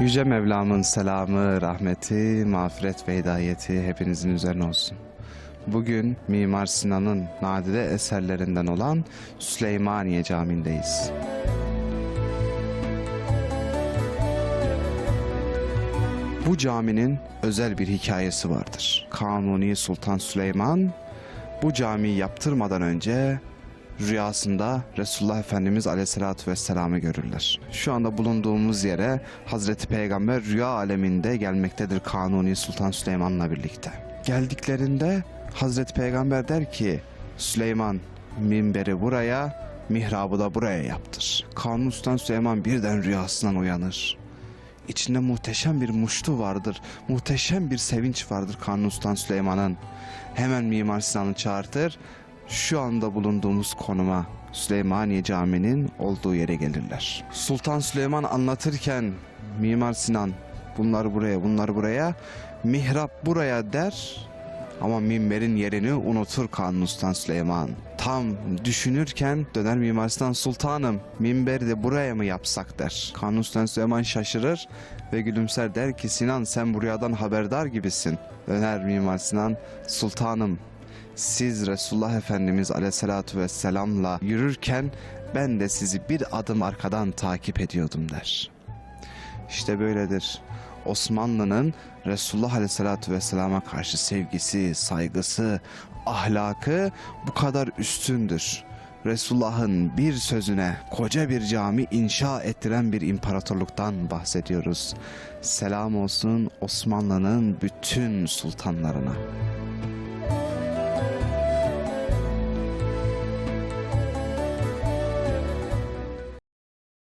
Yüce Mevlam'ın selamı, rahmeti, mağfiret ve hidayeti hepinizin üzerine olsun. Bugün Mimar Sinan'ın nadide eserlerinden olan Süleymaniye Camii'ndeyiz. Bu caminin özel bir hikayesi vardır. Kanuni Sultan Süleyman bu camiyi yaptırmadan önce rüyasında Resulullah Efendimiz Aleyhisselatü Vesselam'ı görürler. Şu anda bulunduğumuz yere Hazreti Peygamber rüya aleminde gelmektedir Kanuni Sultan Süleyman'la birlikte. Geldiklerinde Hazreti Peygamber der ki Süleyman minberi buraya, mihrabı da buraya yaptır. Kanuni Sultan Süleyman birden rüyasından uyanır. İçinde muhteşem bir muştu vardır. Muhteşem bir sevinç vardır Kanuni Sultan Süleyman'ın. Hemen Mimar Sinan'ı çağırtır. Şu anda bulunduğumuz konuma Süleymaniye Camii'nin olduğu yere gelirler. Sultan Süleyman anlatırken Mimar Sinan bunları buraya bunları buraya mihrap buraya der ama minberin yerini unutur Kanuni Sultan Süleyman. Tam düşünürken döner Mimar Sinan Sultanım minberi de buraya mı yapsak der. Kanuni Sultan Süleyman şaşırır ve gülümser der ki Sinan sen bu rüyadan haberdar gibisin. Döner Mimar Sinan Sultanım siz Resulullah Efendimiz Aleyhisselatü Vesselam'la yürürken ben de sizi bir adım arkadan takip ediyordum der. İşte böyledir. Osmanlı'nın Resulullah Aleyhisselatü Vesselam'a karşı sevgisi, saygısı, ahlakı bu kadar üstündür. Resulullah'ın bir sözüne koca bir cami inşa ettiren bir imparatorluktan bahsediyoruz. Selam olsun Osmanlı'nın bütün sultanlarına.